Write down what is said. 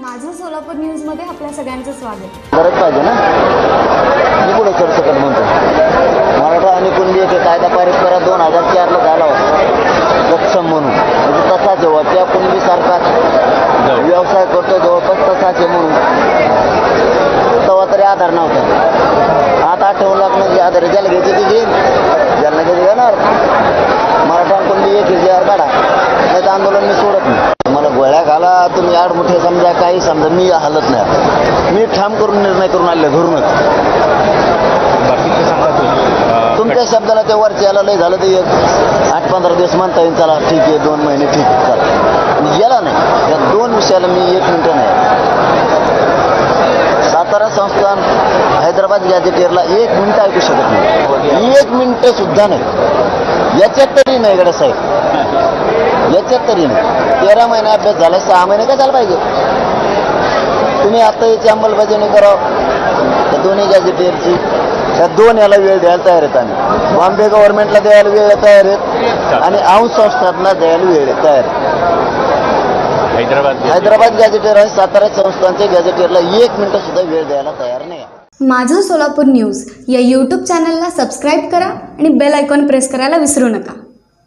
माझं सोलापूर न्यूजमध्ये आपल्या सगळ्यांचं स्वागत. गरज पाहिजे ना? मी पुढे करू शकत म्हणतो. मराठा आणि कुणबी येते कायदा पारित करा दोन हजार चारला झाला होता. सक्षम म्हणून. म्हणजे तसाच जेव्हा बुवा. त्या कुणबीसारखाच व्यवसाय करतो जवळपास तसाच आहे म्हणून. तेव्हा तरी आधार नव्हता. आता आठवण लाख म्हणजे आधार ज्याला घ्यायचे ते घेईन ज्याला घ्यायचे घेणार मराठा आणि कुणबी एक जे काढा नाही तर आंदोलन मी सोडत नाही मला गोळ्या घाला तुम्ही आड मोठे समजा काही समजा मी हलत नाही. आता. मी ठाम करून निर्णय करून आले घरूनच. तुमच्या शब्दाला ते वरच्या याला लय झालं ते एक आठ पंधरा दिवस म्हणता येईल चला ठीक आहे दोन महिने ठीक आहे गेला नाही. या दोन विषयाला मी एक मिनिटं नाही. सातारा संस्थान हैदराबाद गॅजेटियरला एक मिनिटं ऐकू शकत नाही. एक मिनिटं सुद्धा नाही. याच्यात तरी नाही गड्या साहेब. याच्यात तरी नाही तेरा महिने अभ्यास झाला सहा महिने काय झाला पाहिजे? तुम्ही आता याची अंमलबजावणी करावं. त्या दोन्ही गॅजेटियरची त्या दोन याला वेळ द्यायला तयार आहेत आम्ही. बॉम्बे गव्हर्नमेंटला द्यायला वेळ तयार आहेत आणि अंश संस्थांना द्यायला वेळ तयार आहेत. हैदराबाद हैदराबाद गॅजेटियर आणि सातारा संस्थांच्या गॅजेटियरला एक मिनिटं सुद्धा वेळ द्यायला तयार नाही माझं सोलापूर न्यूज या यूट्यूब चॅनलला सबस्क्राईब करा आणि बेल आयकॉन प्रेस करायला विसरू नका.